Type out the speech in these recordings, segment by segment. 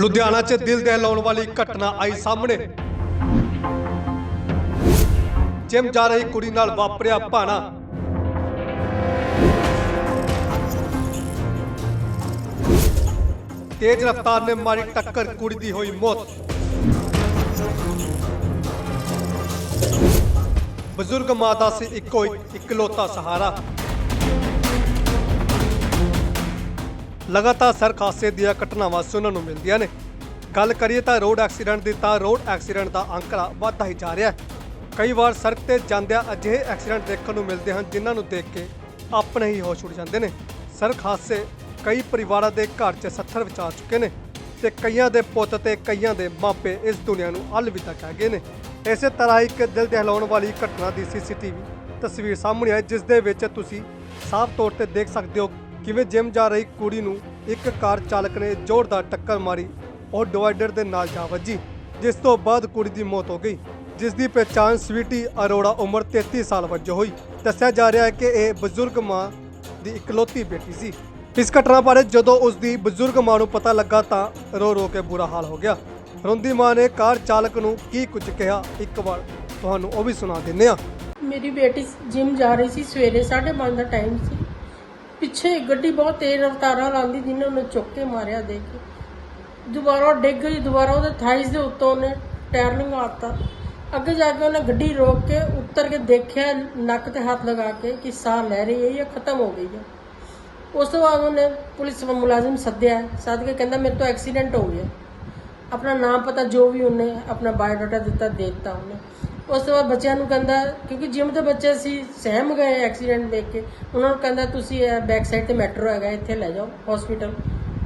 ਲੁਧਿਆਣਾ 'ਚ ਦਿਲ ਦਹਿਲਾਉਣ ਵਾਲੀ ਘਟਨਾ ਆਈ ਸਾਹਮਣੇ। ਜਿਮ ਜਾ ਰਹੀ ਕੁੜੀ ਨਾਲ ਵਾਪਰਿਆ ਭਾਣਾ। ਤੇਜ਼ ਰਫ਼ਤਾਰ ਨੇ ਮਾਰੀ ਟੱਕਰ, ਕੁੜੀ ਦੀ ਹੋਈ ਮੌਤ। ਬਜ਼ੁਰਗ ਮਾਤਾ ਸੀ ਇੱਕੋ ਇੱਕ ਇਕਲੌਤਾ ਸਹਾਰਾ। ਲਗਾਤਾਰ ਸੜਕ ਹਾਦਸੇ ਦੀਆਂ ਘਟਨਾਵਾਂ ਸੁਣਨ ਨੂੰ ਮਿਲਦੀਆਂ ਨੇ। ਗੱਲ ਕਰੀਏ ਤਾਂ ਰੋਡ ਐਕਸੀਡੈਂਟ ਦੀ ਤਾਂ ਰੋਡ ਐਕਸੀਡੈਂਟ ਦਾ ਅੰਕੜਾ ਵੱਧਦਾ ਹੀ ਜਾ ਰਿਹਾ ਹੈ। ਕਈ ਵਾਰ ਸੜਕ ਤੇ ਜਾਂਦਿਆਂ ਅਜਿਹੇ ਐਕਸੀਡੈਂਟ ਦੇਖਣ ਨੂੰ ਮਿਲਦੇ ਹਨ ਜਿਨ੍ਹਾਂ ਨੂੰ ਦੇਖ ਕੇ ਆਪਣੇ ਹੀ ਹੋਸ਼ ਉੱਡ ਜਾਂਦੇ ਨੇ। ਸੜਕ ਹਾਦਸੇ ਕਈ ਪਰਿਵਾਰਾਂ ਦੇ ਘਰ 'ਚ ਸੱਥਰ ਵਿੱਚ ਆ ਚੁੱਕੇ ਨੇ ਤੇ ਕਈਆਂ ਦੇ ਪੁੱਤ ਤੇ ਕਈਆਂ ਦੇ ਮਾਪੇ ਇਸ ਦੁਨੀਆ ਨੂੰ ਅਲਵਿਦਾ ਕਹਿ ਗਏ ਨੇ। ਇਸੇ ਤਰ੍ਹਾਂ ਇੱਕ ਦਿਲ ਦਹਿਲਾਉਣ ਵਾਲੀ ਘਟਨਾ ਦੀ ਸੀਸੀਟੀਵੀ ਤਸਵੀਰ ਸਾਹਮਣੇ ਆਈ, ਜਿਸ ਦੇ ਵਿੱਚ ਤੁਸੀਂ ਸਾਫ਼ ਤੌਰ ਤੇ ਦੇਖ ਸਕਦੇ ਹੋ ਕਿਵੇਂ ਜਿਮ ਜਾ ਰਹੀ ਕੁੜੀ ਨੂੰ ਇੱਕ ਕਾਰ ਚਾਲਕ ਨੇ ਜ਼ੋਰਦਾਰ ਟੱਕਰ ਮਾਰੀ, ਉਹ ਡਿਵਾਈਡਰ ਦੇ ਨਾਲ ਜਾ ਵੱਜੀ, ਜਿਸ ਤੋਂ ਬਾਅਦ ਕੁੜੀ ਦੀ ਮੌਤ ਹੋ ਗਈ ਜਿਸ ਦੀ ਪਛਾਣ ਸਵੀਟੀ ਅਰੋੜਾ ਉਮਰ 33 ਸਾਲ ਵਜੋਂ ਹੋਈ। ਦੱਸਿਆ ਜਾ ਰਿਹਾ ਹੈ ਕਿ ਇਹ ਬਜ਼ੁਰਗ ਮਾਂ ਦੀ ਇਕਲੌਤੀ ਬੇਟੀ ਸੀ। ਇਸ ਘਟਨਾ ਬਾਰੇ ਜਦੋਂ ਉਸ ਦੀ ਬਜ਼ੁਰਗ ਮਾਂ ਨੂੰ ਪਤਾ ਲੱਗਾ ਤਾਂ ਰੋ ਰੋ ਕੇ ਬੁਰਾ ਹਾਲ ਹੋ ਗਿਆ। ਰੋਂਦੀ ਮਾਂ ਨੇ ਕਾਰ ਚਾਲਕ ਨੂੰ ਕੀ ਕੁਝ ਕਿਹਾ? ਇੱਕ ਵਾਰ ਤੁਹਾਨੂੰ ਉਹ ਵੀ ਸੁਣਾ ਦਿੰਨੇ ਆ ਮੇਰੀ ਬੇਟੀ ਜਿਮ ਜਾ ਰਹੀ ਸੀ, ਸਵੇਰੇ 5:30 ਦਾ ਟਾਈਮ ਸੀ। ਪਿੱਛੇ ਗੱਡੀ ਬਹੁਤ ਤੇਜ਼ ਰਫ਼ਤਾਰਾਂ ਲਾਂਦੀ ਜਿਹਨੇ ਉਹਨੂੰ ਚੁੱਕ ਕੇ ਮਾਰਿਆ ਦੇਖ ਕੇ। ਦੁਬਾਰਾ ਉਹ ਡਿੱਗ ਗਈ, ਦੁਬਾਰਾ ਉਹਦੇ ਥਾਈਸ ਦੇ ਉੱਤੋਂ ਉਹਨੇ ਟਾਇਰ ਲੰਘਾਤਾ ਅੱਗੇ ਜਾ ਕੇ ਉਹਨੇ ਗੱਡੀ ਰੋਕ ਕੇ ਉੱਤਰ ਕੇ ਦੇਖਿਆ, ਨੱਕ ਤੇ ਹੱਥ ਲਗਾ ਕੇ ਕਿ ਸਾਹ ਲੈ ਰਹੀ ਹੈ ਜਾਂ ਖਤਮ ਹੋ ਗਈ ਹੈ। ਉਸ ਤੋਂ ਬਾਅਦ ਉਹਨੇ ਪੁਲਿਸ ਮੁਲਾਜ਼ਮ ਸੱਦਿਆ, ਸੱਦ ਕੇ ਕਹਿੰਦਾ, ਮੇਰੇ ਤੋਂ ਐਕਸੀਡੈਂਟ ਹੋ ਗਿਆ। ਆਪਣਾ ਨਾਮ ਪਤਾ ਜੋ ਵੀ ਉਹਨੇ ਆਪਣਾ ਬਾਇਓਡਾਟਾ ਦਿੱਤਾ, ਦੇ ਦਿੱਤਾ ਉਹਨੇ। ਉਸ ਤੋਂ ਬਾਅਦ ਬੱਚਿਆਂ ਨੂੰ ਕਹਿੰਦਾ, ਕਿਉਂਕਿ ਜਿਮ ਦੇ ਬੱਚੇ ਸੀ ਸਹਿਮ ਗਏ ਐਕਸੀਡੈਂਟ ਦੇਖ ਕੇ, ਉਹਨਾਂ ਨੂੰ ਕਹਿੰਦਾ, ਤੁਸੀਂ ਇਹ ਬੈਕ ਸਾਈਡ ਤੇ ਮੈਟਰੋ ਹੈਗਾ, ਇੱਥੇ ਲੈ ਜਾਓ ਹਸਪੀਟਲ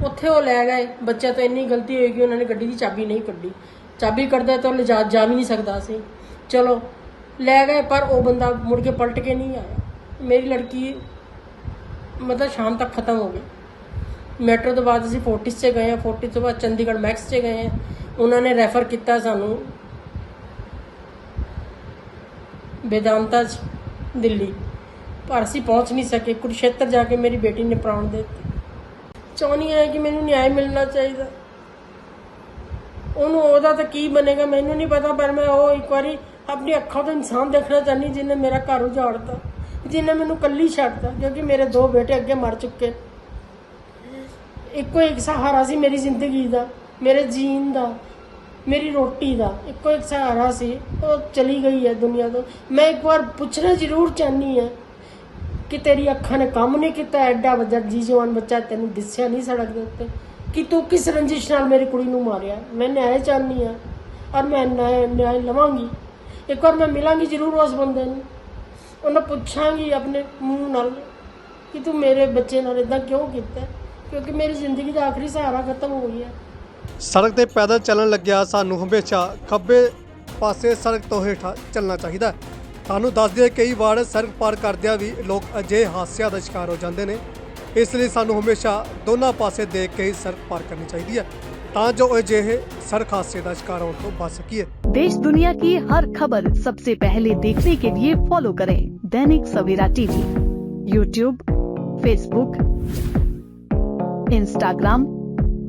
ਉੱਥੇ ਉਹ ਲੈ ਗਏ। ਬੱਚਿਆਂ ਤੋਂ ਇੰਨੀ ਗਲਤੀ ਹੋਈ ਕਿ ਉਹਨਾਂ ਨੇ ਗੱਡੀ ਦੀ ਚਾਬੀ ਨਹੀਂ ਕੱਢੀ। ਚਾਬੀ ਕੱਢਦਾ ਤਾਂ ਉਹ ਲਿਜਾ, ਜਾ ਵੀ ਨਹੀਂ ਸਕਦਾ ਸੀ। ਚਲੋ, ਲੈ ਗਏ, ਪਰ ਉਹ ਬੰਦਾ ਮੁੜ ਕੇ ਪਲਟ ਕੇ ਨਹੀਂ ਆਇਆ। ਮੇਰੀ ਲੜਕੀ ਮਤਲਬ ਸ਼ਾਮ ਤੱਕ ਖਤਮ ਹੋ ਗਈ। ਮੈਟਰੋ ਤੋਂ ਬਾਅਦ ਅਸੀਂ ਫੋਰਟਿਸ 'ਚ ਗਏ ਹਾਂ। ਫੋਰਟਿਸ ਤੋਂ ਬਾਅਦ ਚੰਡੀਗੜ੍ਹ ਮੈਕਸ 'ਚ ਗਏ ਹਾਂ। ਉਹਨਾਂ ਨੇ ਰੈਫਰ ਕੀਤਾ ਸਾਨੂੰ। वेदांता च ਦਿੱਲੀ ਪਰ ਅਸੀਂ ਪਹੁੰਚ ਨਹੀਂ ਸਕੇ ਕੁਰੂਸ਼ੇਤਰ ਜਾ ਕੇ ਮੇਰੀ ਬੇਟੀ ਨੇ ਪ੍ਰਾਣ ਦੇ ਦਿੱਤੇ ਚਾਹੁੰਦੀ ਹੈ ਕਿ ਮੈਨੂੰ ਨਿਆਂ ਮਿਲਣਾ ਚਾਹੀਦਾ ਉਹਨੂੰ ਉਹਦਾ ਤਾਂ ਕੀ ਬਣੇਗਾ ਮੈਨੂੰ ਨਹੀਂ ਪਤਾ ਪਰ ਮੈਂ ਉਹ ਇੱਕ ਵਾਰੀ ਆਪਣੀ ਅੱਖਾਂ ਤੋਂ ਇਨਸਾਨ ਦੇਖਣਾ ਚਾਹਨੀ ਜਿਹਨੇ ਮੇਰਾ ਘਰ ਉਜਾੜਤਾ ਜਿਹਨੇ ਮੈਨੂੰ ਕੱਲੀ ਛੱਡਤਾ ਕਿਉਂਕਿ ਮੇਰੇ ਦੋ ਬੇਟੇ ਅੱਗੇ ਮਰ ਚੁੱਕੇ ਇੱਕੋ ਇੱਕ ਸਹਾਰਾ ਸੀ ਮੇਰੀ ਜ਼ਿੰਦਗੀ ਦਾ ਮੇਰੇ ਜੀਣ ਦਾ ਮੇਰੀ ਰੋਟੀ ਦਾ। ਇੱਕੋ ਇੱਕ ਸਹਾਰਾ ਸੀ, ਉਹ ਚਲੀ ਗਈ ਹੈ ਦੁਨੀਆ ਤੋਂ। ਮੈਂ ਇੱਕ ਵਾਰ ਪੁੱਛਣਾ ਜ਼ਰੂਰ ਚਾਹਨੀ ਆ ਕਿ ਤੇਰੀ ਅੱਖਾਂ ਨੇ ਕੰਮ ਨਹੀਂ ਕੀਤਾ, ਐਡਾ ਵੱਡਾ ਜੀ ਜਵਾਨ ਬੱਚਾ ਤੈਨੂੰ ਦਿਸਿਆ ਨਹੀਂ ਸੜਕ ਦੇ ਉੱਤੇ। ਕਿ ਤੂੰ ਕਿਸ ਰੰਜਿਸ਼ ਨਾਲ ਮੇਰੀ ਕੁੜੀ ਨੂੰ ਮਾਰਿਆ? ਮੈਂ ਨਿਆਂ ਚਾਹਨੀ ਆ ਔਰ ਮੈਂ ਨਿਆਂ ਨਿਆਂ ਲਵਾਂਗੀ। ਇੱਕ ਵਾਰ ਮੈਂ ਮਿਲਾਂਗੀ ਜ਼ਰੂਰ ਉਸ ਬੰਦੇ ਨੂੰ। ਉਹਨੂੰ ਪੁੱਛਾਂਗੀ ਆਪਣੇ ਮੂੰਹ ਨਾਲ ਕਿ ਤੂੰ ਮੇਰੇ ਬੱਚੇ ਨਾਲ ਇਦਾਂ ਕਿਉਂ ਕੀਤਾ? ਕਿਉਂਕਿ ਮੇਰੀ ਜ਼ਿੰਦਗੀ ਦਾ ਆਖਰੀ ਸਹਾਰਾ ਖਤਮ ਹੋ ਗਿਆ। ਸੜਕ ਤੇ ਪੈਦਲ ਚੱਲਣ ਲੱਗਿਆ ਸਾਨੂੰ ਹਮੇਸ਼ਾ ਖੱਬੇ ਪਾਸੇ ਸੜਕ ਤੋਂ ਹੇਠਾਂ ਚੱਲਣਾ ਚਾਹੀਦਾ ਹੈ ਤੁਹਾਨੂੰ ਦੱਸ ਦਈਏ ਕਈ ਵਾਰ ਸੜਕ ਪਾਰ ਕਰਦਿਆਂ ਵੀ ਲੋਕ ਅਜਿਹੇ ਹਾਦਸਿਆਂ ਦਾ ਸ਼ਿਕਾਰ ਹੋ ਜਾਂਦੇ ਨੇ ਇਸ ਲਈ ਸਾਨੂੰ ਹਮੇਸ਼ਾ ਦੋਨਾਂ ਪਾਸੇ ਦੇਖ ਕੇ ਹੀ ਸੜਕ ਪਾਰ ਕਰਨੀ ਚਾਹੀਦੀ ਹੈ ਤਾਂ ਜੋ ਅਜਿਹੇ ਸੜਕ ਹਾਦਸੇ ਦਾ ਸ਼ਿਕਾਰ ਹੋਣ ਤੋਂ ਬਚ ਸਕੀਏ देश दुनिया की हर खबर सबसे पहले देखने के लिए फॉलो करें Dainik Savera TV YouTube Facebook Instagram